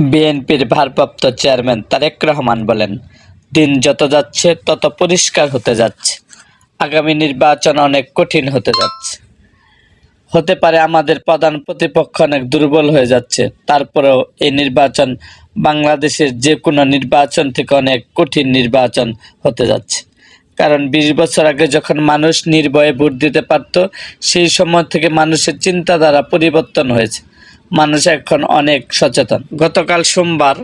বিএনপির ভারপ্রাপ্ত চেয়ারম্যান তারেক রহমান বলেন, দিন যত যাচ্ছে, তত পরিষ্কার হতে যাচ্ছে। আগামী নির্বাচন অনেক কঠিন হতে যাচ্ছে। হতে পারে আমাদের প্রধান প্রতিপক্ষ অনেক দুর্বল হয়ে যাচ্ছে। তারপরেও এই নির্বাচন বাংলাদেশের যে কোনো নির্বাচন থেকে অনেক কঠিন নির্বাচন হতে যাচ্ছে। কারণ বিশ বছর আগে যখন মানুষ নির্ভয়ে ভোট দিতে পারত, সেই সময় থেকে মানুষের চিন্তাধারা পরিবর্তন হয়েছে। মানুষ এখন অনেক সচেতন। গতকাল সোমবার,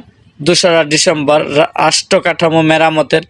দোসরা ডিসেম্বর রা- রাষ্ট্র কাঠামো মেরামতের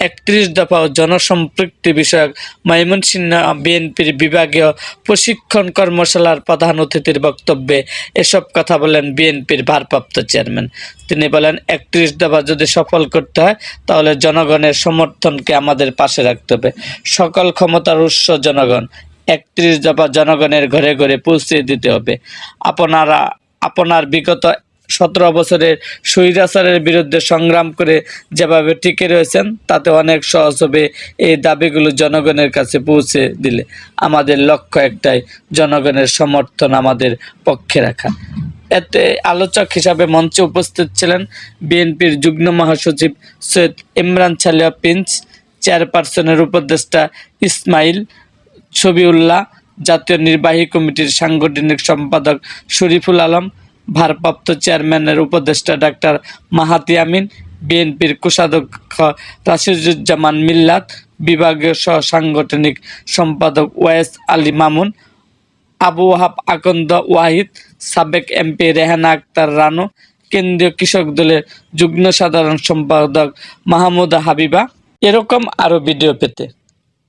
একত্রিশ দফা ও জনসম্পৃক্তি বিষয়ক ময়মনসিংহ বিএনপির বিভাগীয় প্রশিক্ষণ কর্মশালার প্রধান অতিথির বক্তব্যে এসব কথা বলেন বিএনপির ভারপ্রাপ্ত চেয়ারম্যান। তিনি বলেন, একত্রিশ দফা যদি সফল করতে হয়, তাহলে জনগণের সমর্থনকে আমাদের পাশে রাখতে হবে। সকল ক্ষমতার উৎস জনগণ। একত্রিশ দফা জনগণের ঘরে ঘরে পৌঁছে দিতে হবে। আপনারা, আপনার বিগত সতেরো বছরের স্বৈরাচারের বিরুদ্ধে সংগ্রাম করে যেভাবে টিকে রয়েছেন, তাতে অনেক সহজ হবে এই দাবিগুলো জনগণের কাছে পৌঁছে দিলে। আমাদের লক্ষ্য একটাই, জনগণের সমর্থন আমাদের পক্ষে রাখা। এতে আলোচক হিসাবে মঞ্চে উপস্থিত ছিলেন বিএনপির যুগ্ম মহাসচিব সৈয়দ ইমরান ছালিয়া পিঞ্চ, চেয়ারপারসনের উপদেষ্টা ইসমাইল ছবিউল্লাহ, জাতীয় নির্বাহী কমিটির সাংগঠনিক সম্পাদক শরীফুল আলম, ভারপ্রাপ্ত চেয়ারম্যানের উপদেষ্টা ডাক্তার মাহাতি আমিন, বিএনপির কোষাধ্যক্ষ রাশিদুজ্জামান মিল্লাত, বিভাগীয় সহ সাংগঠনিক সম্পাদক ওয়াইস আলী মামুন, আবু ওয়াহাব আকন্দ ওয়াহিদ, সাবেক এমপি রেহানা আক্তার রানু, কেন্দ্রীয় কৃষক দলের যুগ্ম সাধারণ সম্পাদক মাহমুদা হাবিবা। এরকম আরও ভিডিও পেতে